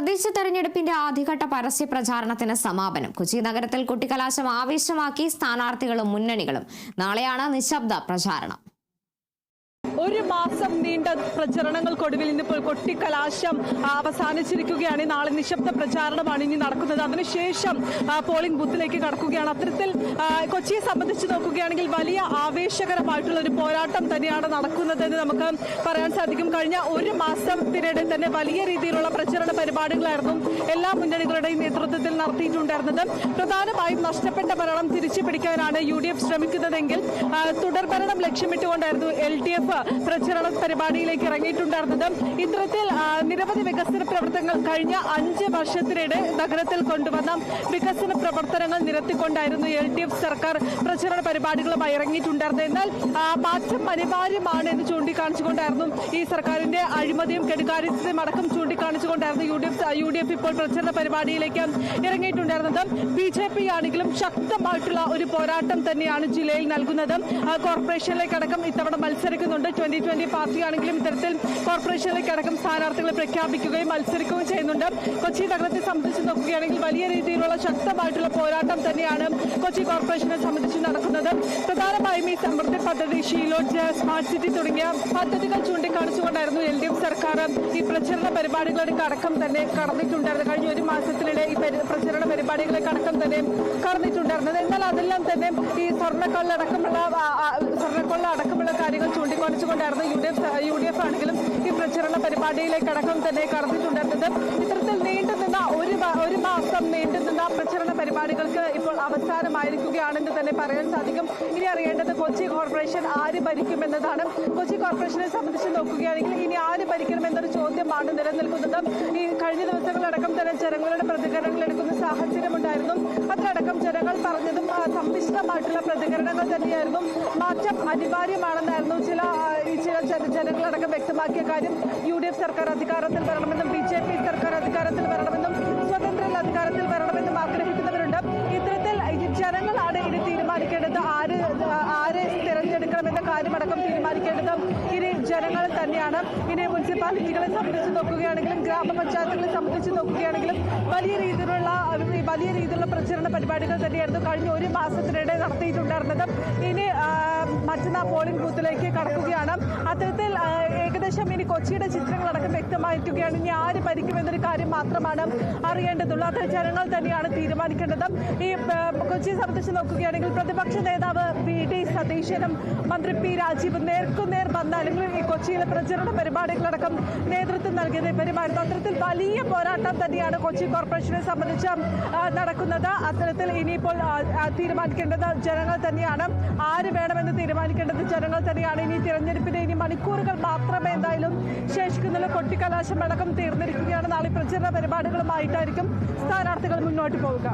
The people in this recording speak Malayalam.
തദ്ദേശ തെരഞ്ഞെടുപ്പിന്റെ ആദ്യഘട്ട പരസ്യ പ്രചാരണത്തിന് സമാപനം. കൊച്ചി നഗരത്തിൽ കുട്ടിക്കലാശം ആവേശമാക്കി സ്ഥാനാർത്ഥികളും മുന്നണികളും. നാളെയാണ് നിശബ്ദ പ്രചാരണം. ഒരു മാസം നീണ്ട പ്രചരണങ്ങൾക്കൊടുവിൽ ഇന്നിപ്പോൾ കൊട്ടിക്കലാശം അവസാനിച്ചിരിക്കുകയാണ്. നാളെ നിശബ്ദ പ്രചാരണമാണ് ഇനി നടക്കുന്നത്. അതിനുശേഷം പോളിംഗ് ബൂത്തിലേക്ക് കടക്കുകയാണ്. അത്തരത്തിൽ കൊച്ചിയെ സംബന്ധിച്ച് നോക്കുകയാണെങ്കിൽ വലിയ ആവേശകരമായിട്ടുള്ള ഒരു പോരാട്ടം തന്നെയാണ് നടക്കുന്നത് എന്ന് നമുക്ക് പറയാൻ സാധിക്കും. കഴിഞ്ഞ ഒരു മാസത്തിനിടെ തന്നെ വലിയ രീതിയിലുള്ള പ്രചരണ പരിപാടികളായിരുന്നു എല്ലാ മുന്നണികളുടെയും നേതൃത്വത്തിൽ നടത്തിയിട്ടുണ്ടായിരുന്നത്. പ്രധാനമായും നഷ്ടപ്പെട്ട ഭരണം തിരിച്ചു പിടിക്കാനാണ് യു ഡി എഫ് ശ്രമിക്കുന്നതെങ്കിൽ തുടർഭരണം ലക്ഷ്യമിട്ടുകൊണ്ടായിരുന്നു എൽ ഡി എഫ് പ്രചരണ പരിപാടിയിലേക്ക് ഇറങ്ങിയിട്ടുണ്ടായിരുന്നത്. ഇത്തരത്തിൽ നിരവധി വികസന പ്രവർത്തനങ്ങൾ കഴിഞ്ഞ അഞ്ച് വർഷത്തിനിടെ നഗരത്തിൽ കൊണ്ടുവന്ന വികസന പ്രവർത്തനങ്ങൾ നിരത്തിക്കൊണ്ടായിരുന്നു എൽ ഡി എഫ് സർക്കാർ പ്രചരണ പരിപാടികളുമായി ഇറങ്ങിയിട്ടുണ്ടായിരുന്നത്. എന്നാൽ മാറ്റം അനിവാര്യമാണ് എന്ന് ചൂണ്ടിക്കാണിച്ചുകൊണ്ടായിരുന്നു ഈ സർക്കാരിന്റെ അഴിമതിയും കെടുകാര്യസ്ഥതയും അടക്കം ചൂണ്ടിക്കാണിച്ചുകൊണ്ടായിരുന്നു U D F U D F ഇപ്പോൾ പ്രചരണ പരിപാടിയിലേക്ക് ഇറങ്ങിയിട്ടുണ്ടായിരുന്നത് ബി ജെ പി ആണെങ്കിലും ശക്തമായിട്ടുള്ള ഒരു പോരാട്ടം തന്നെയാണ് ജില്ലയിൽ നൽകുന്നത്. കോർപ്പറേഷനിലേക്ക് അടക്കം ഇത്തവണ മത്സരിക്കുന്നുണ്ട്. ട്വന്റി ട്വന്റി പാർട്ടി ആണെങ്കിലും ഇത്തരത്തിൽ കോർപ്പറേഷനിലേക്ക് അടക്കം സ്ഥാനാർത്ഥികളെ പ്രഖ്യാപിക്കുകയും മത്സരിക്കുകയും ചെയ്യുന്നുണ്ട്. കൊച്ചി നഗരത്തെ സംബന്ധിച്ച് നോക്കുകയാണെങ്കിൽ വലിയ രീതിയിലുള്ള ശക്തമായിട്ടുള്ള പോരാട്ടം തന്നെയാണ് കൊച്ചി കോർപ്പറേഷനെ സംബന്ധിച്ച് നടക്കുന്നത്. പ്രധാനമായും ഈ സമൃദ്ധി പദ്ധതി ഷീലോജ് സ്മാർട്ട് സിറ്റി തുടങ്ങിയ പദ്ധതികൾ ചൂണ്ടിക്കാണിച്ചുകൊണ്ടായിരുന്നു എൽ ഡി എഫ് സർക്കാർ ഈ പ്രചരണ പരിപാടികളുടെ അടക്കം തന്നെ കടന്നിട്ടുണ്ടായിരുന്നു കഴിഞ്ഞ ഒരു മാസത്തിനിടെ ഈ പ്രചരണ പരിപാടികളെ അടക്കം തന്നെ കടന്നിട്ടുണ്ടായിരുന്നത് എന്നാൽ അതെല്ലാം തന്നെ ഈ സ്വർണക്കൊള്ളടക്കമുള്ള സ്വർണക്കൊള്ള അടക്കമുള്ള കാര്യങ്ങൾ ചൂണ്ടിക്കാണിച്ചുകൊണ്ടായിരുന്നു U D F U D F ആണെങ്കിലും ഈ പ്രചരണ പരിപാടിയിലേക്ക് അടക്കം തന്നെ കടന്നിട്ടുണ്ടായിരുന്നത് ഇത്തരത്തിൽ നീണ്ടു നിന്ന ഒരു ഒരു മാസം നീണ്ടു നിന്ന പ്രചരണ പരിപാടികൾക്ക് ഇപ്പോൾ അവസാനമായിരിക്കുകയാണെന്ന് തന്നെ പറയാൻ സാധിക്കും. ഇനി അറിയേണ്ടത് കൊച്ചി കോർപ്പറേഷൻ ആര് ഭരിക്കുമെന്നതാണ്. കൊച്ചി കോർപ്പറേഷനെ സംബന്ധിച്ച് നോക്കുകയാണെങ്കിൽ ഇനി ആര് ഭരിക്കണം എന്നൊരു ചോദ്യമാണ് നിലനിൽക്കുന്നത്. ഈ കഴിഞ്ഞ ദിവസങ്ങളടക്കം തന്നെ ജനങ്ങളുടെ പ്രതികരണങ്ങൾ സമ്മിശ്രമായിട്ടുള്ള പ്രതികരണങ്ങൾ തന്നെയായിരുന്നു. മാറ്റം അനിവാര്യമാണെന്നായിരുന്നു ചില ചില ജന- ജനങ്ങളടക്കം വ്യക്തമാക്കിയ കാര്യം. യു ഡി എഫ് സർക്കാർ അധികാരത്തിൽ വരണമെന്നും ബി ജെ പി സർക്കാർ അധികാരത്തിൽ വരണമെന്നും സ്വതന്ത്ര അധികാരത്തിൽ വരണമെന്നും ആഗ്രഹിക്കുന്നവരുണ്ട്. ഇത്തരത്തിൽ ജനങ്ങളാണ് ഇനി തീരുമാനിക്കേണ്ടത്. ആര് ആരെ തിരഞ്ഞെടുക്കണമെന്ന കാര്യമടക്കം തീരുമാനിക്കേണ്ടത് ഇനി ജനങ്ങൾ തന്നെയാണ്. ഇനി മുനിസിപ്പാലിറ്റികളെ സംബന്ധിച്ച് നോക്കുകയാണെങ്കിലും ഗ്രാമപഞ്ചായത്തുകളെ സംബന്ധിച്ച് നോക്കുകയാണെങ്കിലും വലിയ രീതിയിലുള്ള പ്രചരണ പരിപാടികൾ തന്നെയായിരുന്നു കഴിഞ്ഞ ഒരു മാസത്തിനിടെ നടത്തിയിട്ടുണ്ടായിരുന്നത്. ഇനി മറ്റന്നാ പോളിംഗ് ബൂത്തിലേക്ക് കടക്കുകയാണ്. അത്തരത്തിൽ ഏകദേശം ഇനി കൊച്ചിയുടെ ചിത്രങ്ങളടക്കം വ്യക്തമായിരിക്കുകയാണ്. ഇനി ആര് ഭരിക്കുമെന്നൊരു കാര്യം മാത്രമാണ് അറിയേണ്ടതുള്ളൂ. അത് ജനങ്ങൾ തന്നെയാണ് തീരുമാനിക്കേണ്ടത്. ഈ കൊച്ചിയെ സംബന്ധിച്ച് നോക്കുകയാണെങ്കിൽ പ്രതിപക്ഷ നേതാവ് വി. ഡി. സതീശനും മന്ത്രി പി. രാജീവ് നേർക്കുനേർ വന്ന അല്ലെങ്കിൽ കൊച്ചിയിലെ പ്രചരണ പരിപാടികളടക്കം നേതൃത്വം നൽകിയത് ഇവരുമായിരുന്നു അത്തരത്തിൽ വലിയ പോരാട്ടം തന്നെയാണ് കൊച്ചി കോർപ്പറേഷനെ സംബന്ധിച്ച് നടക്കുന്നത്. അത്തരത്തിൽ ഇനിയിപ്പോൾ തീരുമാനിക്കേണ്ടത് ജനങ്ങൾ തന്നെയാണ്. ആര് വേണമെന്ന് തീരുമാനിക്കേണ്ടത് ജനങ്ങൾ തന്നെയാണ്. ഇനി തിരഞ്ഞെടുപ്പിന് ഇനി മണിക്കൂറുകൾ മാത്രമേ എന്തായാലും ശേഷിക്കുന്നുള്ളൂ. കൊട്ടിക്കലാശം അടക്കം തീർന്നിരിക്കുകയാണ്. നാളെ പ്രചരണ പരിപാടികളുമായിട്ടായിരിക്കും സ്ഥാനാർത്ഥികൾ മുന്നോട്ട് പോവുക.